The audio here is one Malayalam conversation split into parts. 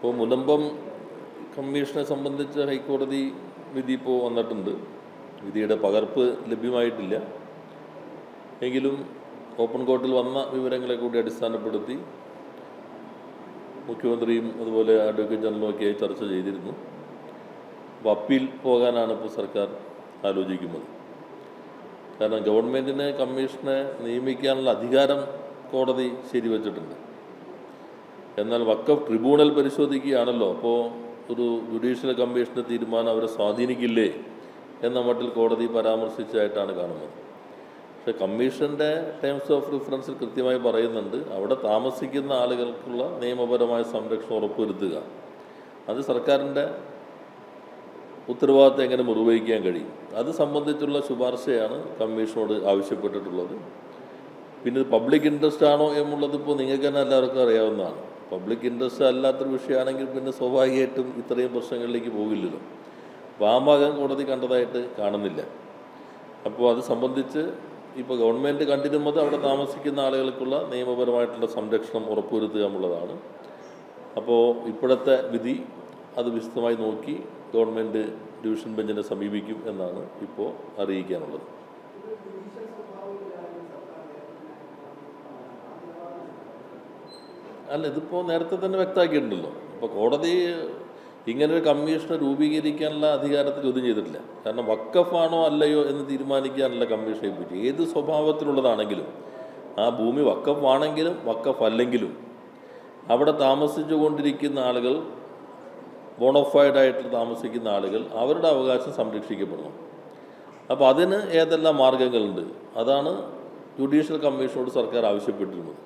ഇപ്പോൾ മുതമ്പം കമ്മീഷനെ സംബന്ധിച്ച് ഹൈക്കോടതി വിധി ഇപ്പോൾ വന്നിട്ടുണ്ട്. വിധിയുടെ പകർപ്പ് ലഭ്യമായിട്ടില്ല. എങ്കിലും ഓപ്പൺ കോർട്ടിൽ വന്ന വിവരങ്ങളെ കൂടി അടിസ്ഥാനപ്പെടുത്തി മുഖ്യമന്ത്രിയും അതുപോലെ അഡ്വക്കേറ്റ് ജനറലും ഒക്കെയായി ചർച്ച ചെയ്തിരുന്നു. അപ്പോൾ അപ്പീൽ പോകാനാണ് ഇപ്പോൾ സർക്കാർ ആലോചിക്കുന്നത്. കാരണം ഗവൺമെന്റിന് കമ്മീഷനെ നിയമിക്കാനുള്ള അധികാരം കോടതി ശരിവച്ചിട്ടുണ്ട്. എന്നാൽ വക്കഫ് ട്രിബ്യൂണൽ പരിശോധിക്കുകയാണല്ലോ. അപ്പോൾ ഒരു ജുഡീഷ്യൽ കമ്മീഷന്റെ തീരുമാനം അവരെ സ്വാധീനിക്കില്ലേ എന്ന മട്ടിൽ കോടതി പരാമർശിച്ചായിട്ടാണ് കാണുന്നത്. പക്ഷേ കമ്മീഷന്റെ ടേംസ് ഓഫ് റിഫറൻസിൽ കൃത്യമായി പറയുന്നുണ്ട് അവിടെ താമസിക്കുന്ന ആളുകൾക്കുള്ള നിയമപരമായ സംരക്ഷണം ഉറപ്പുവരുത്തുക. അത് സർക്കാരിന്റെ ഉത്തരവാദിത്തം എങ്ങനെ നിർവഹിക്കാൻ കഴിയും? അത് സംബന്ധിച്ചുള്ള ശുപാർശയാണ് കമ്മീഷനോട് ആവശ്യപ്പെട്ടിട്ടുള്ളത്. പിന്നെ പബ്ലിക് ഇൻട്രസ്റ്റ് ആണോ എന്നുള്ളത് ഇപ്പോൾ നിങ്ങൾക്ക് തന്നെ എല്ലാവർക്കും അറിയാവുന്നതാണ്. പബ്ലിക് ഇൻട്രസ്റ്റ് അല്ലാത്തൊരു വിഷയമാണെങ്കിൽ പിന്നെ സ്വാഭാവികമായിട്ടും ഇത്രയും പ്രശ്നങ്ങളിലേക്ക് പോകില്ലല്ലോ. ഭാഗം കോടതി കണ്ടതായിട്ട് കാണുന്നില്ല. അപ്പോൾ അത് സംബന്ധിച്ച് ഇപ്പോൾ ഗവൺമെന്റ് കണ്ടിരുന്നത് അവിടെ താമസിക്കുന്ന ആളുകൾക്കുള്ള നിയമപരമായിട്ടുള്ള സംരക്ഷണം ഉറപ്പുവരുത്തുക എന്നുള്ളതാണ്. അപ്പോൾ ഇപ്പോഴത്തെ വിധി അത് വിശദമായി നോക്കി ഗവൺമെന്റ് ഡിവിഷൻ ബെഞ്ചിനെ സമീപിക്കും എന്നാണ് ഇപ്പോൾ അറിയിക്കാനുള്ളത്. അല്ല ഇതിപ്പോൾ നേരത്തെ തന്നെ വ്യക്തമാക്കിയിട്ടുണ്ടല്ലോ. ഇപ്പോൾ കോടതി ഇങ്ങനെ ഒരു കമ്മീഷനെ രൂപീകരിക്കാനുള്ള അധികാരത്തിൽ ചോദ്യം ചെയ്തിട്ടില്ല. കാരണം വക്കഫാണോ അല്ലയോ എന്ന് തീരുമാനിക്കാനുള്ള കമ്മീഷനെ പറ്റി ഏത് സ്വഭാവത്തിലുള്ളതാണെങ്കിലും ആ ഭൂമി വക്കഫ് ആണെങ്കിലും വക്കഫ് അല്ലെങ്കിലും അവിടെ താമസിച്ചു കൊണ്ടിരിക്കുന്ന ആളുകൾ ബോണോഫൈഡ് ആയിട്ട് താമസിക്കുന്ന ആളുകൾ അവരുടെ അവകാശം സംരക്ഷിക്കപ്പെടണം അപ്പോൾ അതിന് ഏതെല്ലാം മാർഗങ്ങളുണ്ട്? അതാണ് ജുഡീഷ്യൽ കമ്മീഷനോട് സർക്കാർ ആവശ്യപ്പെട്ടിരുന്നത്.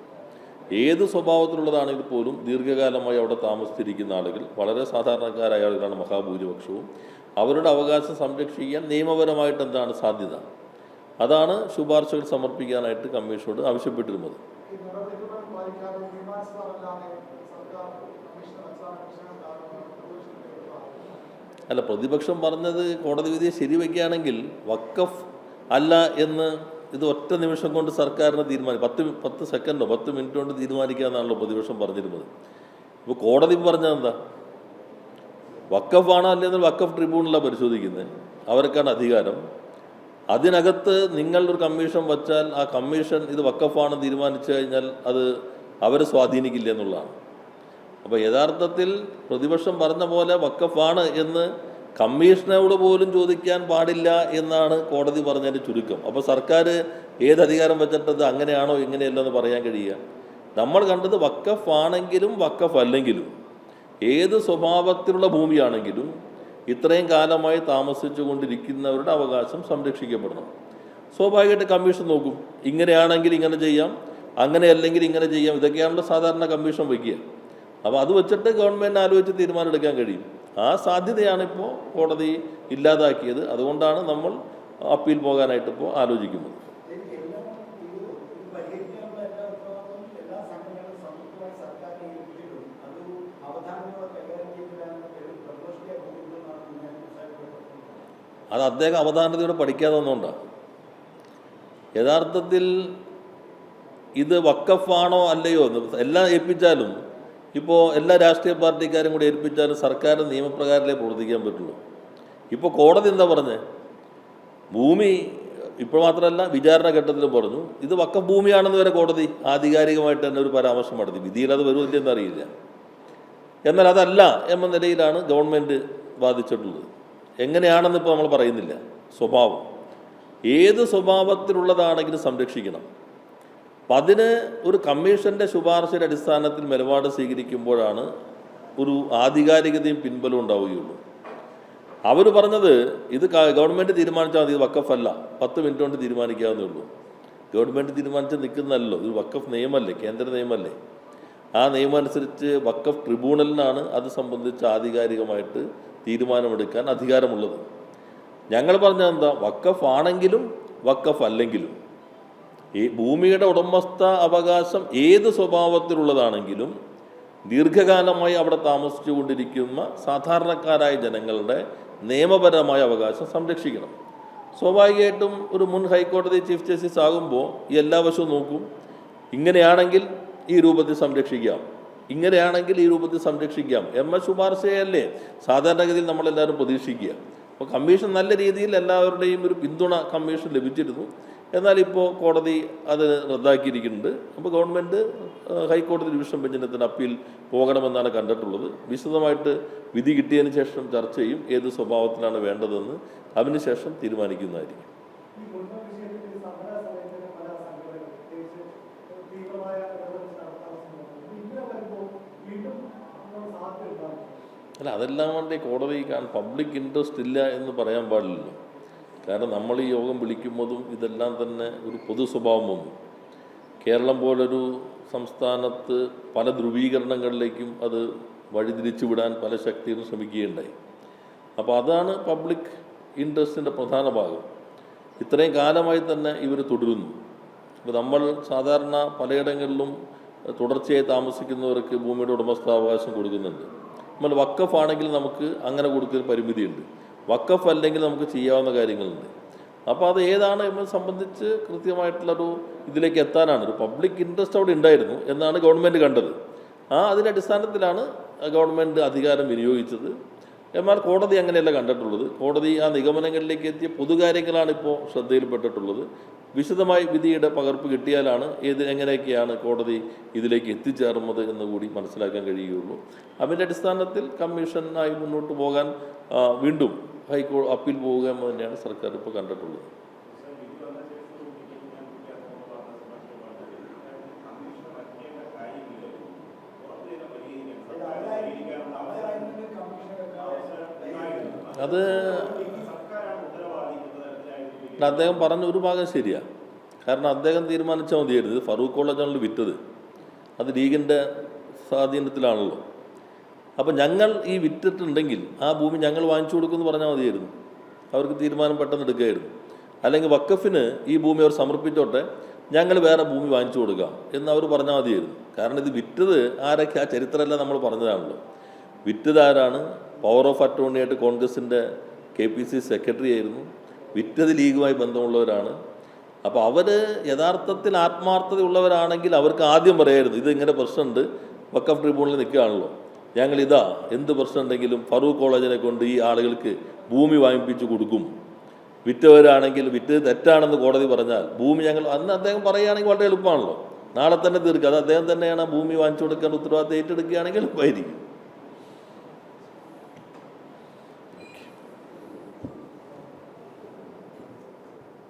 ഏത് സ്വഭാവത്തിലുള്ളതാണെങ്കിൽ പോലും ദീർഘകാലമായി അവിടെ താമസിച്ചിരിക്കുന്ന ആളുകൾ വളരെ സാധാരണക്കാരായ ആളുകളാണ് മഹാഭൂരിപക്ഷവും. അവരുടെ അവകാശം സംരക്ഷിക്കാൻ നിയമപരമായിട്ട് എന്താണ് സാധ്യത? അതാണ് ശുപാർശകൾ സമർപ്പിക്കാനായിട്ട് കമ്മീഷനോട് ആവശ്യപ്പെട്ടിരുന്നത്. അല്ല പ്രതിപക്ഷം പറഞ്ഞത് കോടതി വിധിയെ ശരിവെക്കുകയാണെങ്കിൽ വക്കഫ് അല്ല എന്ന് ഇത് ഒറ്റ നിമിഷം കൊണ്ട് സർക്കാരിന് തീരുമാനം പത്ത് പത്ത് സെക്കൻഡോ പത്ത് മിനിറ്റ് കൊണ്ട് തീരുമാനിക്കാമെന്നാണല്ലോ പ്രതിപക്ഷം പറഞ്ഞിരുന്നത്. ഇപ്പോൾ കോടതി പറഞ്ഞാൽ എന്താ? വക്കഫാണോ അല്ലെന്ന് വക്കഫ് ട്രിബ്യൂണലാണ് പരിശോധിക്കുന്നത് അവർക്കാണ് അധികാരം. അതിനകത്ത് നിങ്ങളൊരു കമ്മീഷൻ വച്ചാൽ ആ കമ്മീഷൻ ഇത് വക്കഫാണെന്ന് തീരുമാനിച്ചു കഴിഞ്ഞാൽ അത് അവരെ സ്വാധീനിക്കില്ല എന്നുള്ളതാണ്. അപ്പോൾ യഥാർത്ഥത്തിൽ പ്രതിപക്ഷം പറഞ്ഞ പോലെ വക്കഫാണ് എന്ന് കമ്മീഷനോട് പോലും ചോദിക്കാൻ പാടില്ല എന്നാണ് കോടതി പറഞ്ഞതിന്റെ ചുരുക്കം. അപ്പോൾ സർക്കാർ ഏത് അധികാരം വെച്ചിട്ടത് അങ്ങനെയാണോ ഇങ്ങനെയല്ലോ എന്ന് പറയാൻ കഴിയുക. നമ്മൾ കണ്ടത് വക്കഫ് ആണെങ്കിലും വക്കഫ് അല്ലെങ്കിലും ഏത് സ്വഭാവത്തിലുള്ള ഭൂമിയാണെങ്കിലും ഇത്രയും കാലമായി താമസിച്ചു കൊണ്ടിരിക്കുന്നവരുടെ അവകാശം സംരക്ഷിക്കപ്പെടണം. സ്വാഭാവികമായിട്ട് കമ്മീഷൻ നോക്കും. ഇങ്ങനെയാണെങ്കിൽ ഇങ്ങനെ ചെയ്യാം. അങ്ങനെ അല്ലെങ്കിൽ ഇങ്ങനെ ചെയ്യാം. ഇതൊക്കെയാണല്ലോ സാധാരണ കമ്മീഷൻ വയ്ക്കുക. അപ്പോൾ അത് വെച്ചിട്ട് ഗവൺമെന്റ് ആലോചിച്ച് തീരുമാനം എടുക്കാൻ കഴിയും. ആ സാധ്യതയാണ് ഇപ്പോൾ കോടതി ഇല്ലാതാക്കിയത്. അതുകൊണ്ടാണ് നമ്മൾ അപ്പീൽ പോകാനായിട്ട് ഇപ്പോൾ ആലോചിക്കുന്നത്. അത് അദ്ദേഹം അവധാനതയോടെ പഠിക്കാതെ വന്നുകൊണ്ടാണ് യഥാർത്ഥത്തിൽ ഇത് വക്കഫാണോ അല്ലയോ എന്ന് എല്ലാം ഏൽപ്പിച്ചാലും ഇപ്പോൾ എല്ലാ രാഷ്ട്രീയ പാർട്ടിക്കാരും കൂടി ഏൽപ്പിച്ചാലും സർക്കാർ നിയമപ്രകാരമേ പ്രവർത്തിക്കാൻ പറ്റുള്ളൂ. ഇപ്പോൾ കോടതി എന്താ പറഞ്ഞത് ഭൂമി ഇപ്പോൾ മാത്രമല്ല വിചാരണ ഘട്ടത്തിൽ പറഞ്ഞു. ഇത് വക്ക ഭൂമിയാണെന്ന് വരെ കോടതി ആധികാരികമായിട്ട് തന്നെ ഒരു പരാമർശം നടത്തി. വിധിയിൽ അത് വരുമില്ലെന്ന് അറിയില്ല. എന്നാൽ അതല്ല എന്ന നിലയിലാണ് ഗവൺമെന്റ് ബാധിച്ചിട്ടുള്ളത് എങ്ങനെയാണെന്ന് ഇപ്പോൾ നമ്മൾ പറയുന്നില്ല. സ്വഭാവം. ഏത് സ്വഭാവത്തിലുള്ളതാണെങ്കിലും സംരക്ഷിക്കണം. അപ്പം അതിന് ഒരു കമ്മീഷന്റെ ശുപാർശയുടെ അടിസ്ഥാനത്തിൽ നിലപാട് സ്വീകരിക്കുമ്പോഴാണ് ഒരു ആധികാരികതയും പിൻബലവും ഉണ്ടാവുകയുള്ളൂ. അവർ പറഞ്ഞത് ഇത് ഗവൺമെന്റ് തീരുമാനിച്ചാൽ മതി ഇത് വക്കഫല്ല പത്ത് മിനിറ്റ് കൊണ്ട് തീരുമാനിക്കാവുന്നേ ഉള്ളൂ. ഗവൺമെന്റ് തീരുമാനിച്ച് നിൽക്കുന്നതല്ലോ ഇത് വക്കഫ് നിയമമല്ലേ കേന്ദ്ര നിയമമല്ലേ ആ നിയമം അനുസരിച്ച് വക്കഫ് ട്രിബ്യൂണലിനാണ് അത് സംബന്ധിച്ച് ആധികാരികമായിട്ട് തീരുമാനമെടുക്കാൻ അധികാരമുള്ളത്. ഞങ്ങൾ പറഞ്ഞ എന്താ വക്കഫ് ആണെങ്കിലും വക്കഫ് അല്ലെങ്കിലും ഈ ഭൂമിയുടെ ഉടമസ്ഥ അവകാശം ഏത് സ്വഭാവത്തിലുള്ളതാണെങ്കിലും ദീർഘകാലമായി അവിടെ താമസിച്ചു കൊണ്ടിരിക്കുന്ന സാധാരണക്കാരായ ജനങ്ങളുടെ നിയമപരമായ അവകാശം സംരക്ഷിക്കണം. സ്വാഭാവികമായിട്ടും ഒരു മുൻ ഹൈക്കോടതി ചീഫ് ജസ്റ്റിസ് ആകുമ്പോൾ ഈ എല്ലാ വശവും നോക്കും. ഇങ്ങനെയാണെങ്കിൽ ഈ രൂപത്തിൽ സംരക്ഷിക്കാം. ഇങ്ങനെയാണെങ്കിൽ ഈ രൂപത്തിൽ സംരക്ഷിക്കാം. എം എസ് ശുപാർശയല്ലേ? സാധാരണഗതിയിൽ നമ്മളെല്ലാവരും പ്രതീക്ഷിക്കുക. അപ്പോൾ കമ്മീഷൻ നല്ല രീതിയിൽ എല്ലാവരുടെയും ഒരു പിന്തുണ കമ്മീഷൻ ലഭിച്ചിരുന്നു. എന്നാൽ ഇപ്പോൾ കോടതി അത് റദ്ദാക്കിയിരിക്കുന്നുണ്ട്. അപ്പോൾ ഗവൺമെന്റ് ഹൈക്കോടതി ഡിവിഷൻ ബെഞ്ചിനത്തിന് അപ്പീൽ പോകണമെന്നാണ് കണ്ടിട്ടുള്ളത്. വിശദമായിട്ട് വിധി കിട്ടിയതിന് ശേഷം ചർച്ച ചെയ്യും ഏത് സ്വഭാവത്തിലാണ് വേണ്ടതെന്ന് അതിനുശേഷം തീരുമാനിക്കുന്നതായിരിക്കും. അല്ല അതെല്ലാം വേണ്ടി കോടതി പബ്ലിക് ഇൻട്രസ്റ്റ് ഇല്ല എന്ന് പറയാൻ പാടില്ലല്ലോ. കാരണം നമ്മൾ ഈ യോഗം വിളിക്കുമ്പോഴും ഇതെല്ലാം തന്നെ ഒരു പൊതു സ്വഭാവം വന്നു. കേരളം പോലൊരു സംസ്ഥാനത്ത് പല ധ്രുവീകരണങ്ങളിലേക്കും അത് വഴിതിരിച്ചു വിടാൻ പല ശക്തികളും ശ്രമിക്കുകയുണ്ടായി. അപ്പോൾ അതാണ് പബ്ലിക് ഇൻട്രസ്റ്റിന്റെ പ്രധാന ഭാഗം. ഇത്രയും കാലമായി തന്നെ ഇവർ തുടരുന്നു. ഇപ്പോൾ നമ്മൾ സാധാരണ പലയിടങ്ങളിലും തുടർച്ചയായി താമസിക്കുന്നവർക്ക് ഭൂമിയുടെ ഉടമസ്ഥാവകാശം കൊടുക്കുന്നുണ്ട്. നമ്മൾ വക്കഫാണെങ്കിൽ നമുക്ക് അങ്ങനെ കൊടുക്കുന്ന പരിമിതിയുണ്ട്. വക്കഫ് അല്ലെങ്കിൽ നമുക്ക് ചെയ്യാവുന്ന കാര്യങ്ങളുണ്ട്. അപ്പോൾ അത് ഏതാണ് എന്നെ സംബന്ധിച്ച് കൃത്യമായിട്ടുള്ളൊരു ഇതിലേക്ക് എത്താനാണ്. ഒരു പബ്ലിക് ഇൻട്രസ്റ്റ് അവിടെ ഉണ്ടായിരുന്നു എന്നാണ് ഗവൺമെന്റ് കണ്ടത്. ആ അതിന്റെ അടിസ്ഥാനത്തിലാണ് ഗവൺമെന്റ് അധികാരം വിനിയോഗിച്ചത്. എന്നാൽ കോടതി അങ്ങനെയല്ല കണ്ടിട്ടുള്ളത്. കോടതി ആ നിഗമനങ്ങളിലേക്ക് എത്തിയ പൊതുകാര്യങ്ങളാണ് ഇപ്പോൾ ശ്രദ്ധയിൽപ്പെട്ടിട്ടുള്ളത്. വിശദമായി വിധിയുടെ പകർപ്പ് കിട്ടിയാലാണ് ഏത് എങ്ങനെയൊക്കെയാണ് കോടതി ഇതിലേക്ക് എത്തിച്ചേർന്നത് എന്ന് കൂടി മനസ്സിലാക്കാൻ കഴിയുകയുള്ളൂ. അതിന്റെ അടിസ്ഥാനത്തിൽ കമ്മീഷനായി മുന്നോട്ട് പോകാൻ വീണ്ടും ഹൈക്കോ അപ്പീൽ പോവുക എന്ന് തന്നെയാണ് സർക്കാർ ഇപ്പോൾ കണ്ടിട്ടുള്ളത്. അത് അദ്ദേഹം പറഞ്ഞ ഒരു ഭാഗം ശരിയാണ് കാരണം അദ്ദേഹം തീരുമാനിച്ചാൽ മതിയായിരുന്നു. ഫറൂഖ് കോളേജാണല്ലോ വിറ്റത്. അത് ലീഗിന്റെ സ്വാധീനത്തിലാണല്ലോ. അപ്പോൾ ഞങ്ങൾ ഈ വിറ്റിട്ടുണ്ടെങ്കിൽ ആ ഭൂമി ഞങ്ങൾ വാങ്ങിച്ചു കൊടുക്കുമെന്ന് പറഞ്ഞാൽ മതിയായിരുന്നു. അവർക്ക് തീരുമാനം പെട്ടെന്ന് എടുക്കുകയായിരുന്നു. അല്ലെങ്കിൽ വക്കഫിന് ഈ ഭൂമി അവർ സമർപ്പിച്ചോട്ടെ ഞങ്ങൾ വേറെ ഭൂമി വാങ്ങിച്ചു കൊടുക്കാം എന്ന് അവർ പറഞ്ഞാൽ മതിയായിരുന്നു. കാരണം ഇത് വിറ്റത് ആരൊക്കെ? ആ ചരിത്രമല്ല നമ്മൾ പറഞ്ഞതാണല്ലോ. വിറ്റത് ആരാണ്? പവർ ഓഫ് അറ്റോർണിയായിട്ട് കോൺഗ്രസിന്റെ കെ പി സി സെക്രട്ടറി ആയിരുന്നു. വിറ്റത് ലീഗുമായി ബന്ധമുള്ളവരാണ്. അപ്പോൾ അവർ യഥാർത്ഥത്തിൽ ആത്മാർത്ഥതയുള്ളവരാണെങ്കിൽ അവർക്ക് ആദ്യം പറയായിരുന്നു ഇത് ഇങ്ങനെ പ്രശ്നമുണ്ട്. വക്കഫ് ട്രിബ്യൂണലിൽ നിൽക്കുകയാണല്ലോ. ഞങ്ങൾ ഇതാ എന്ത് പ്രശ്നമുണ്ടെങ്കിലും ഫറൂഖ് കോളേജിനെ കൊണ്ട് ഈ ആളുകൾക്ക് ഭൂമി വാങ്ങിപ്പിച്ച് കൊടുക്കും. വിറ്റവരാണെങ്കിൽ വിറ്റ് തെറ്റാണെന്ന് കോടതി പറഞ്ഞാൽ ഭൂമി ഞങ്ങൾ അന്ന് അദ്ദേഹം പറയുകയാണെങ്കിൽ വളരെ എളുപ്പമാണല്ലോ. നാളെ തന്നെ തീർക്കുക അത് അദ്ദേഹം തന്നെയാണ് ഭൂമി വാങ്ങിച്ചു കൊടുക്കാൻ ഉത്തരവാദിത്തം ഏറ്റെടുക്കുകയാണെങ്കിൽ എളുപ്പമായിരിക്കും